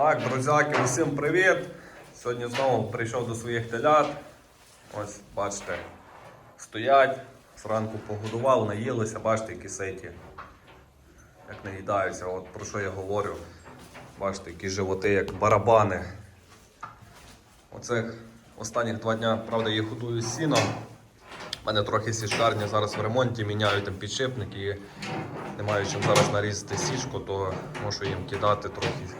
Так, друзяки, усім привіт! Сьогодні знову прийшов до своїх телят. Ось, бачите, стоять, зранку погодував, наїлися, бачите, які ситі. Як наїдаються, от про що я говорю. Бачите, які животи, як барабани. Оцих останніх два дня, правда, я годую сіном. У мене трохи сішарні зараз в ремонті, міняю там підшипник і не маю чим зараз нарізати сішку, то можу їм кидати трохи.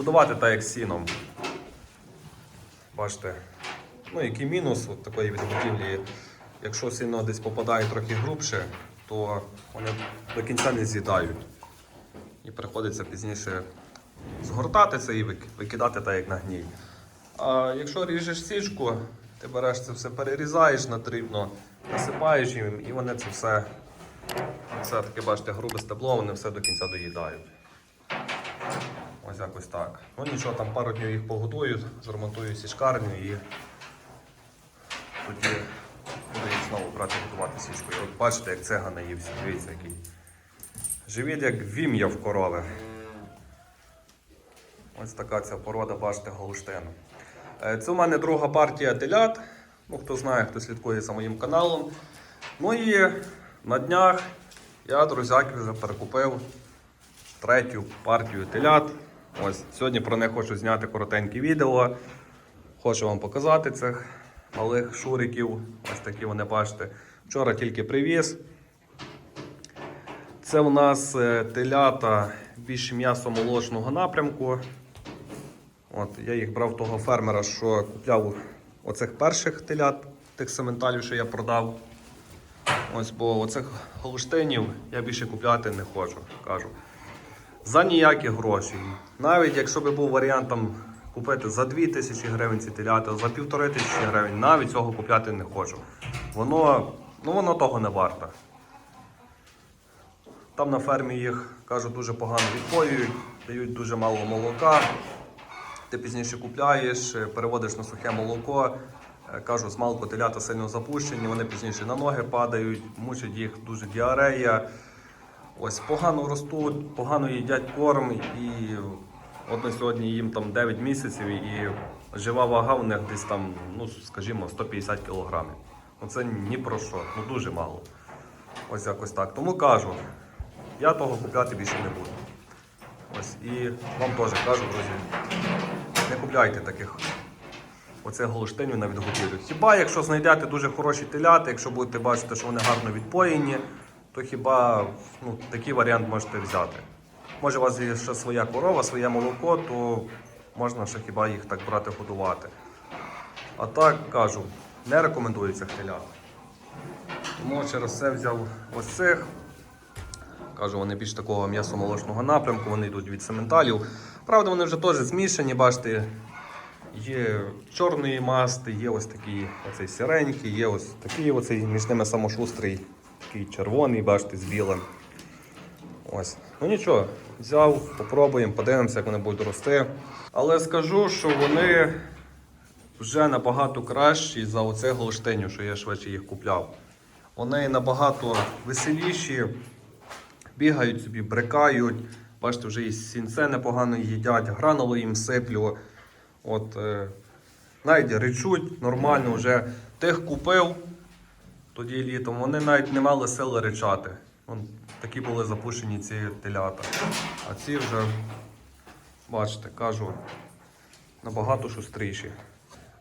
Годувати так як сіном. Бачите. Ну, який мінус от такої відготівлі. Якщо сильно десь попадає трохи грубше, то вони до кінця не з'їдають. І приходиться пізніше згортати це і викидати так, як на гній. А якщо ріжеш січку, ти береш це все, перерізаєш надрібно, насипаєш їм, і вони це все, це таке, бачите, грубе стебло, вони все до кінця доїдають. Ось якось так. Ну нічого, там пару днів їх погодую, зремонтую січкарню і тоді буду їх знову брати готувати січкою. От бачите, як цега наївся, дивіться який. Живіт як вім'я в корови. Ось така ця порода, бачите, Голштину. Е, Це у мене друга партія телят. Ну, хто знає, хто слідкує за моїм каналом. Ну і на днях я, друзяки, вже перекупив третю партію телят. Ось сьогодні про них хочу зняти коротеньке відео. Хочу вам показати цих малих шуриків. Ось такі вони бачите. Вчора тільки привіз. Це у нас е, телята більш м'ясо-молочного напрямку. От, я їх брав того фермера, що купляв оцих перших телят, тих сементалів, що я продав. Ось, бо оцих голштинів я більше купляти не хочу, кажу. За ніякі гроші. Навіть якщо би був варіант там купити за 2 тисячі гривень ці телята, за півтори тисячі гривень, навіть цього купляти не хочу. Воно, ну, воно того не варто. Там на фермі їх кажуть дуже погано відпоюють, дають дуже мало молока. Ти пізніше купляєш, е, переводиш на сухе молоко. Е, Кажу, смалку телята сильно запущені, вони пізніше на ноги падають, мучить їх дуже діарея. Ось погано ростуть, погано їдять корм і от на сьогодні їм там 9 місяців і жива вага у них десь там, ну скажімо, 150 кілограмів. Ну це ні про що, ну дуже мало. Ось якось так. Тому кажу, я того купляти більше не буду. Ось і вам теж кажу, друзі, не купляйте таких оцих голштинів на відготівлю. Хіба якщо знайдете дуже хороші теляти, якщо будете бачити, що вони гарно відпоєні, то хіба ну, такий варіант можете взяти. Може, у вас є ще своя корова, своє молоко, то можна ще хіба їх так брати годувати. А так кажу, не рекомендую цих телят. Тому через це взяв ось цих. Кажу, вони більш такого м'ясо-молочного напрямку, вони йдуть від сементалів. Правда, вони вже теж змішані, бачите, є чорної масти, є ось такий оцей сіренький, є ось такий оцей між ними самошустрий, такий червоний, бачите, з білим. Ось. Ну нічого, взяв, попробуємо, подивимося, як вони будуть рости. Але скажу, що вони вже набагато кращі за оцих голштинів, що я швидше їх купляв. Вони набагато веселіші, бігають собі, брикають. Бачите, вже і сінце непогано їдять, гранулу їм сиплю. От, е, навіть речуть нормально, вже тих купив тоді літом, вони навіть не мали сили речати. Вон, такі були запущені ці телята. А ці вже, бачите, кажу, набагато шустріші.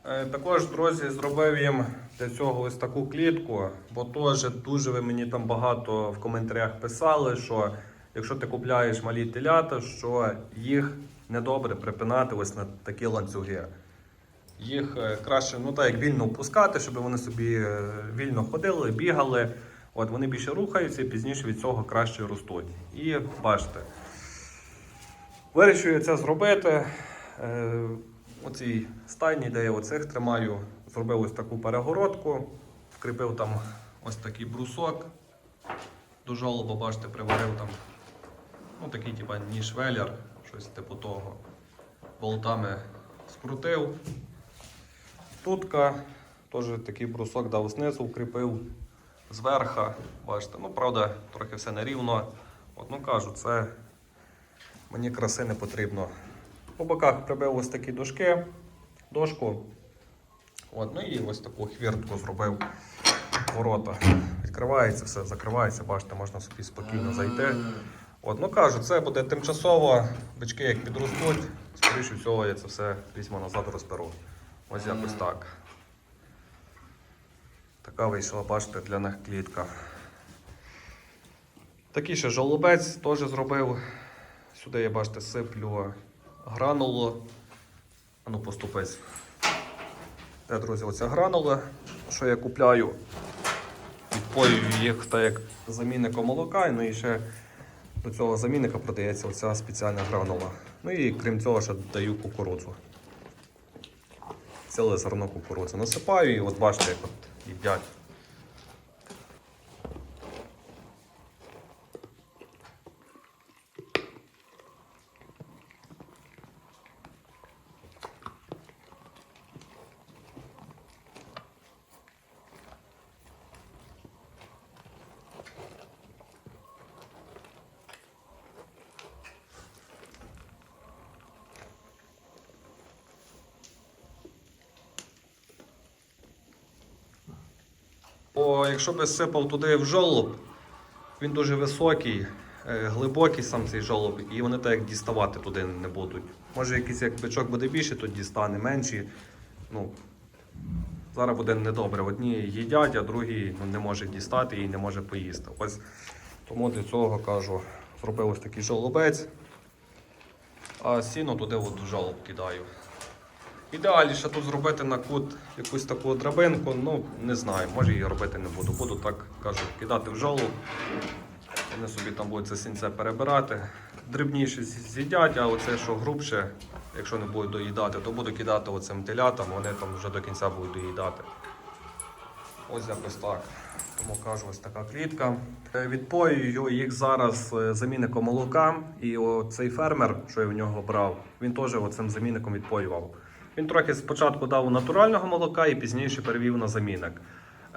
Е, Також, друзі, зробив їм для цього ось таку клітку, бо теж дуже ви мені там багато в коментарях писали, що якщо ти купляєш малі телята, що їх недобре припинати ось на такі ланцюги. Їх е, краще, ну так як вільно впускати, щоб вони собі е, вільно ходили, бігали. От вони більше рухаються і пізніше від цього краще ростуть. І бачите, вирішую це зробити. Е, у цій стайні, де я оцих тримаю, зробив ось таку перегородку, вкріпив там ось такий брусок. До жолоба, бачите, приварив там ну, такий типа ніж веляр, щось типу того. Болтами скрутив. Тутка теж такий брусок дав знизу, вкріпив зверха. Бачите, ну правда, трохи все нерівно. От, ну кажу, це мені краси не потрібно. По боках прибив ось такі дошки, дошку. От, ну і ось таку хвіртку зробив ворота. Відкривається все, закривається, бачите, можна собі спокійно зайти. От, ну кажу, це буде тимчасово, бички як підростуть, скоріше всього я це все візьму назад розберу. Ось якось так. Така вийшла, бачите, для них клітка. Такий ще жолобець теж зробив. Сюди я бачите, сиплю гранулу. А ну поступись. Те, друзі, оця гранула, що я купляю. Відпоюю їх так як замінником молока, ну і ще до цього замінника продається оця спеціальна гранула. Ну і крім цього, ще даю кукурудзу. Ціле зерно кукурудзи насипаю і от бачите, як от їдять. Бо якщо би сипав туди в жолоб, він дуже високий, е, глибокий сам цей жолоб, і вони так як діставати туди не будуть. Може якийсь як бичок буде більше, то дістане менші. Ну, зараз буде недобре. Одні їдять, а другі ну, не може дістати і не може поїсти. Ось тому для цього кажу, зробив ось такий жолобець, а сіно туди от в жолоб кидаю. Ідеаліше тут зробити на кут якусь таку драбинку, ну не знаю, може її робити не буду. Буду так кажу, кидати в жолу. Вони собі там будуть це сінце перебирати. Дрібніше з'їдять, а оце, що грубше, якщо не будуть доїдати, то буду кидати оцим телятам, вони там вже до кінця будуть доїдати. Ось якось так. Тому кажу, ось така клітка. Е, Відпоюю їх зараз е, замінником молока. І цей фермер, що я в нього брав, він теж оцим замінником відпоював. Він трохи спочатку дав натурального молока і пізніше перевів на замінник.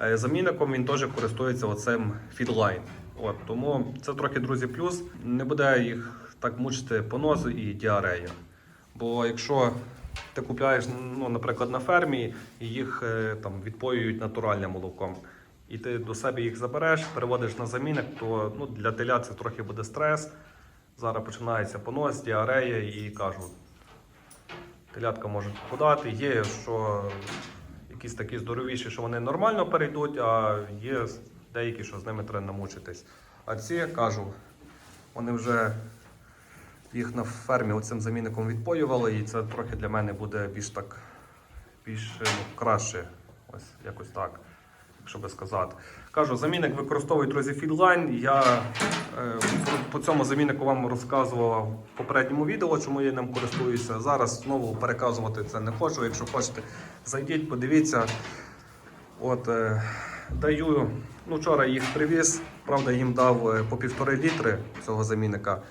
Е, Замінником він теж користується оцим фідлайн. От, тому це трохи, друзі, плюс. Не буде їх так мучити поносу і діарея. Бо якщо ти купляєш, ну, наприклад, на фермі, і їх е, там відпоюють натуральним молоком, і ти до себе їх забереш, переводиш на замінник, то ну, для теля це трохи буде стрес. Зараз починається понос, діарея і кажу, телятка можуть подати. Є, що якісь такі здоровіші, що вони нормально перейдуть, а є деякі, що з ними треба намучитись. А ці кажу, вони вже їх на фермі оцим замінником відпоювали, і це трохи для мене буде більш так більш ну, краще. Ось якось так, якщо би сказати. Кажу, замінник використовують друзі Фідлайн. Я е, по цьому заміннику вам розказував в попередньому відео, чому я ним користуюся. Зараз знову переказувати це не хочу. Якщо хочете, зайдіть, подивіться. От, е, даю, ну вчора їх привіз, правда, їм дав е, по півтори літри цього замінника.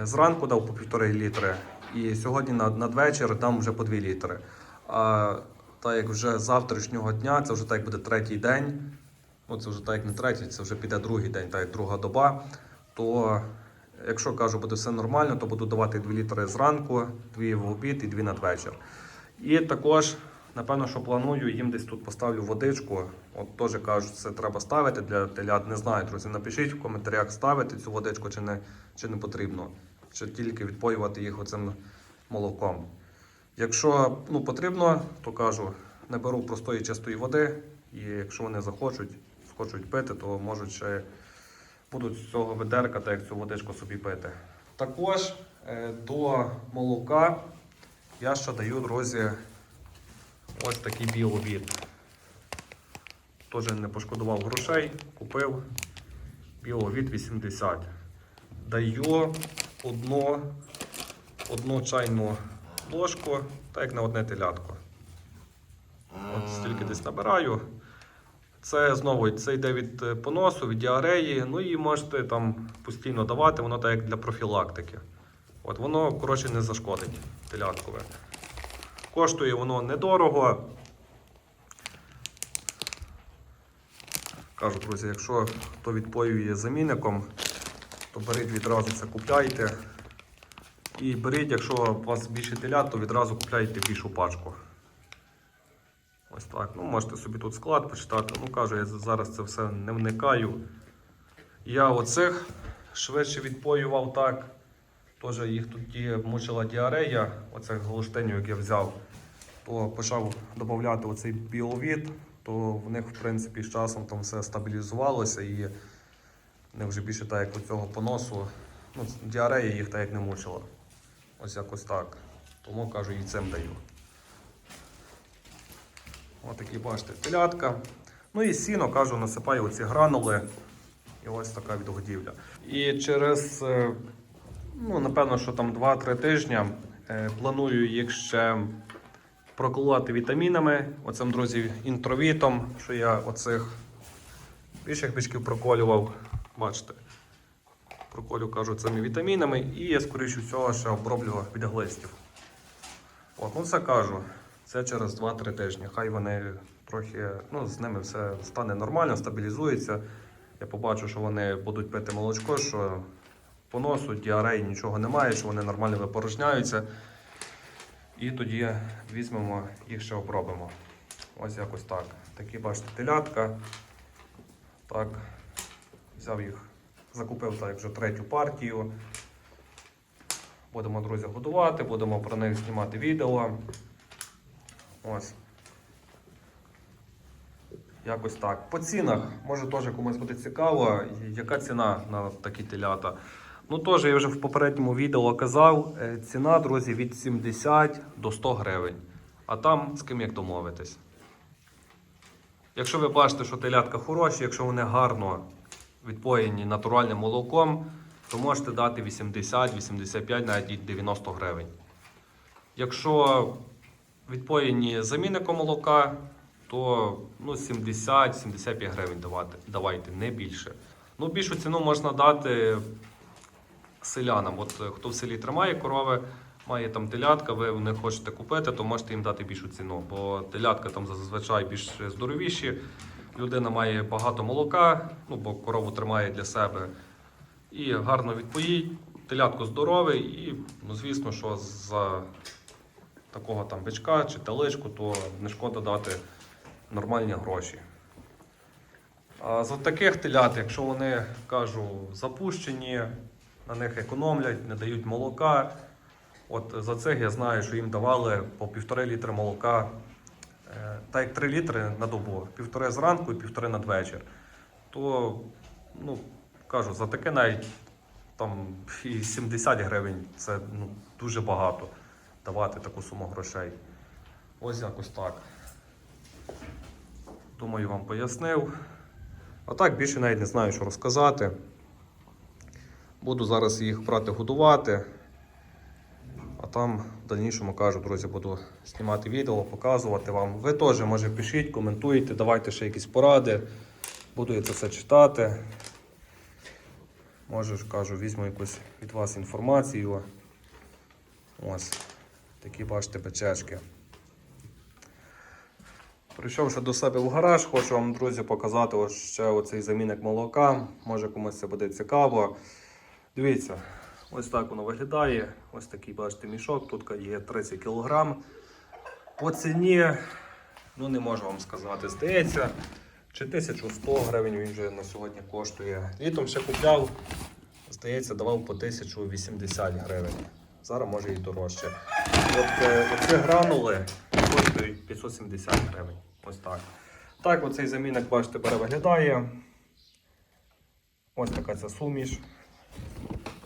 Е, Зранку дав по півтори літри, і сьогодні надвечір дам вже по 2 літри. А так як вже з завтрашнього дня, це вже так буде третій день, ну це вже так як не третій, це вже піде другий день, так як друга доба. То якщо кажу, буде все нормально, то буду давати 2 літри зранку, 2 в обід і 2 надвечір. І також, напевно, що планую, їм десь тут поставлю водичку. От теж кажуть, це треба ставити для телят. Не знаю, друзі. Напишіть в коментарях, ставити цю водичку чи не, чи не потрібно. Чи тільки відпоювати їх оцим молоком. Якщо ну, потрібно, то кажу, не беру простої чистої води, і якщо вони захочуть, хочуть пити, то можуть ще будуть з цього ведерка, так як цю водичку собі пити. Також е, до молока я ще даю, друзі, ось такий біовід. Теж не пошкодував грошей, купив біовід 80. Даю одну, одну чайну ложку, так як на одне телятко. От стільки десь набираю. Це знову це йде від е, поносу, від діареї. Ну і можете там постійно давати, воно так як для профілактики. От воно, коротше, не зашкодить теляткове. Коштує воно недорого. Кажу, друзі, якщо хто відпоює замінником, то беріть відразу це купляйте. І беріть, якщо у вас більше телят, то відразу купляйте більшу пачку. Ось так. Ну, можете собі тут склад почитати. Ну, кажу, я зараз це все не вникаю. Я оцих швидше відпоював так. Теж їх тут мучила діарея, оцих голштинів, як я взяв, то почав додати оцей біовід, то в них, в принципі, з часом там все стабілізувалося і не вже більше так, як цього поносу. Ну, діарея їх так як не мучила. Ось якось так. Тому кажу, і цим даю. Ось такі, бачите, телятка. Ну і сіно, кажу, насипаю оці гранули. І ось така відгодівля. І через, е, ну, напевно, що там 2-3 тижні е, планую їх ще проколоти вітамінами. Оцим, друзі, інтровітом, що я оцих більших бичків проколював. Бачите. Проколю, кажу, цими вітамінами, і я, скоріше всього, ще оброблю від глистів. От, ну це кажу. Це через 2-3 тижні. Хай вони трохи, ну, з ними все стане нормально, стабілізується. Я побачу, що вони будуть пити молочко, що поносу, діареї нічого немає, що вони нормально випорожняються. І тоді візьмемо їх ще обробимо. Ось якось так. Такі, бачите, телятка. Так, взяв їх, закупив так вже третю партію. Будемо, друзі, годувати, будемо про них знімати відео. Ось. Якось так. По цінах, може теж комусь буде цікаво, яка ціна на такі телята. Ну, теж я вже в попередньому відео казав, е, ціна, друзі, від 70 до 100 гривень. А там з ким як домовитись. Якщо ви бачите, що телятка хороші, якщо вони гарно відпоєні натуральним молоком, то можете дати 80, 85, навіть 90 гривень. Якщо відпоєні замінником молока, то ну, 70-75 гривень давати, давайте, не більше. Ну, більшу ціну можна дати селянам. От е, хто в селі тримає корови, має там телятка, ви них хочете купити, то можете їм дати більшу ціну. Бо телятка там зазвичай більш здоровіші. Людина має багато молока, ну бо корову тримає для себе. І гарно відпоїть. Телятко здоровий, і ну, звісно, що за такого там бичка чи теличку, то не шкода дати нормальні гроші. А за таких телят, якщо вони кажу, запущені, на них економлять, не дають молока. От за цих я знаю, що їм давали по півтори літри молока, е, так як 3 літри на добу, півтори зранку і півтори надвечір. То, ну, кажу, за таке навіть там і 70 гривень це ну, дуже багато давати таку суму грошей. Ось якось так. Думаю, вам пояснив. А так більше навіть не знаю, що розказати. Буду зараз їх брати годувати. А там в дальнішому кажу, друзі, буду знімати відео, показувати вам. Ви теж може пишіть, коментуйте, давайте ще якісь поради. Буду я це все читати. Може кажу, візьму якусь від вас інформацію. Ось такі бачите печешки. Прийшовши до себе в гараж, хочу вам, друзі, показати ще оцей замінник молока. Може комусь це буде цікаво. Дивіться, ось так воно виглядає. Ось такий, бачите, мішок. Тут є 30 кг. По ціні, ну не можу вам сказати, здається, чи 1100 гривень він вже на сьогодні коштує. Літом ще купляв, здається, давав по 1080 гривень. Зараз може і дорожче. От е, оці гранули коштують 570 гривень. Ось так. Так, оцей замінник, бачите, перевиглядає. Ось така ця суміш.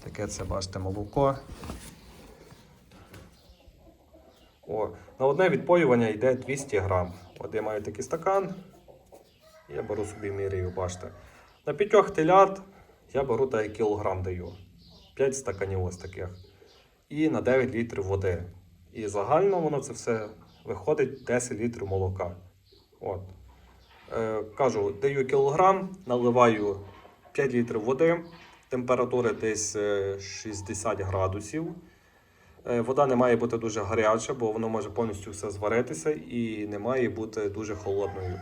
Таке це, бачите, молоко. О, на одне відпоювання йде 200 грам. От я маю такий стакан. Я беру собі міряю, бачите. На п'ятьох телят я беру та кілограм даю. 5 стаканів ось таких. І на 9 літрів води. І загально воно це все виходить 10 літрів молока. От. Е, кажу, даю кілограм, наливаю 5 літрів води, температура десь е, 60 градусів. Е, Вода не має бути дуже гаряча, бо воно може повністю все зваритися і не має бути дуже холодною.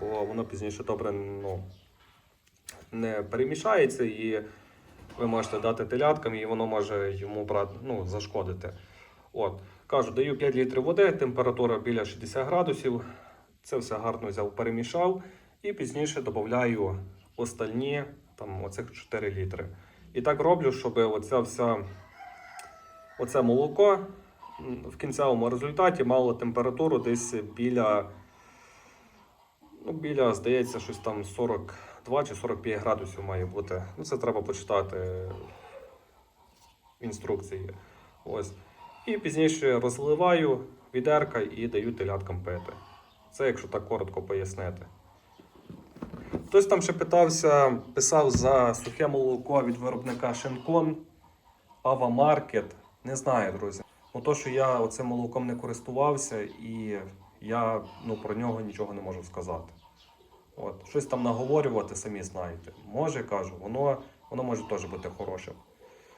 Бо воно пізніше добре ну, не перемішається і ви можете дати теляткам, і воно може йому ну, зашкодити. От, кажу, даю 5 літрів води, температура біля 60 градусів. Це все гарно взяв, перемішав. І пізніше додаю остальні, там, оцих 4 літри. І так роблю, щоб оця вся, оце молоко в кінцевому результаті мало температуру десь біля, ну, біля, здається, щось там 42 чи 45 градусів має бути. Ну, це треба почитати інструкції. Ось. І пізніше розливаю відерка і даю теляткам пити. Це якщо так коротко пояснити. Хтось там ще питався, писав за сухе молоко від виробника Шинкон, Ава Маркет. Не знаю, друзі. Ну то, що я оцим молоком не користувався, і я ну, про нього нічого не можу сказати. От, щось там наговорювати, самі знаєте. Може, кажу, воно, воно може теж бути хорошим.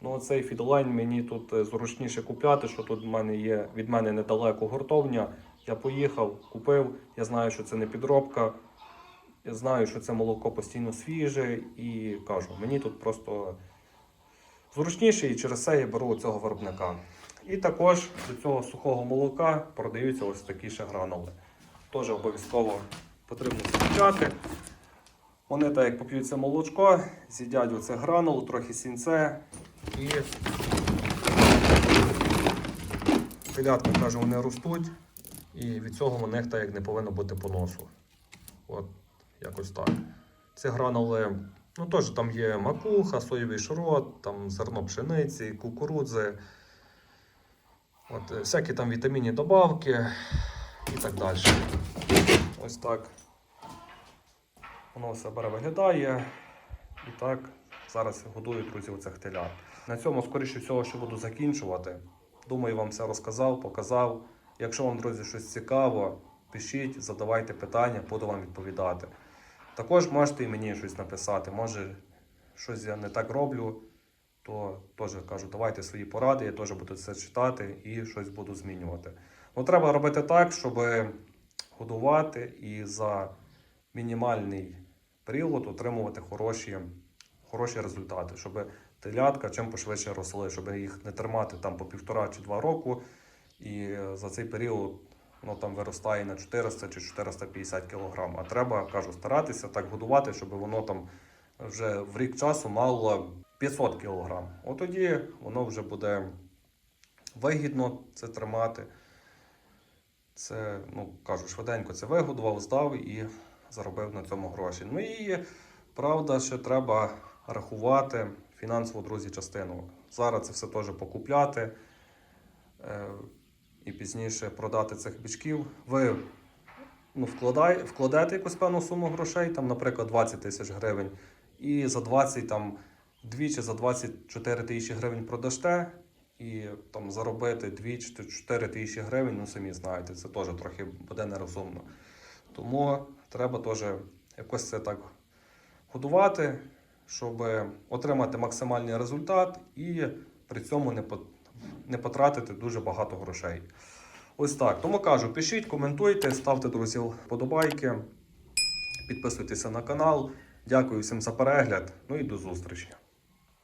Ну, оцей фідлайн мені тут е, зручніше купляти, що тут в мене є від мене недалеко гуртовня. Я поїхав, купив. Я знаю, що це не підробка. Я знаю, що це молоко постійно свіже, і кажу, мені тут просто зручніше, і через це я беру цього виробника. І також до цього сухого молока продаються ось такі ще гранули. Теж обов'язково потрібно скупляти. Вони так як поп'ють це молочко, з'їдять оце гранулу, трохи сінце і телятка, каже, вони ростуть, і від цього у них так не повинно бути поносу. От, якось так. Ці гранули, ну теж там є макуха, соєвий шрот, там зерно пшениці, кукурудзи, от, е, всякі там вітамінні добавки і так далі. Ось так воно все бере виглядає. І так, зараз годую, друзі, оцих телят. На цьому, скоріше всього, що буду закінчувати. Думаю, вам все розказав, показав. Якщо вам, друзі, щось цікаво, пишіть, задавайте питання, буду вам відповідати. Також можете і мені щось написати. Може, щось я не так роблю, то теж кажу, давайте свої поради, я теж буду це читати і щось буду змінювати. Ну, треба робити так, щоб годувати і за мінімальний період отримувати хороші, хороші результати, щоб телятка чим пошвидше росли, щоб їх не тримати там по півтора чи два року. І за цей період воно там виростає на 400 чи 450 кг. А треба, кажу, старатися так годувати, щоб воно там вже в рік часу мало 500 кг. От тоді воно вже буде вигідно це тримати. Це, ну кажу, швиденько це вигодував, здав і заробив на цьому гроші. Ну і правда, ще треба рахувати фінансову, друзі, частину. Зараз це все теж покупляти е, і пізніше продати цих бичків. Ви ну, вкладай, вкладете якусь певну суму грошей, там, наприклад, 20 тисяч гривень, і за 20 там, 2 чи за 24 тисячі гривень продасте. І там заробити 2 чи 4 тисячі гривень, ну самі знаєте, це теж трохи буде нерозумно. Тому треба теж якось це так годувати, щоб отримати максимальний результат і при цьому не, потратити дуже багато грошей. Ось так. Тому кажу, пишіть, коментуйте, ставте, друзі, вподобайки, підписуйтеся на канал. Дякую всім за перегляд. Ну і до зустрічі.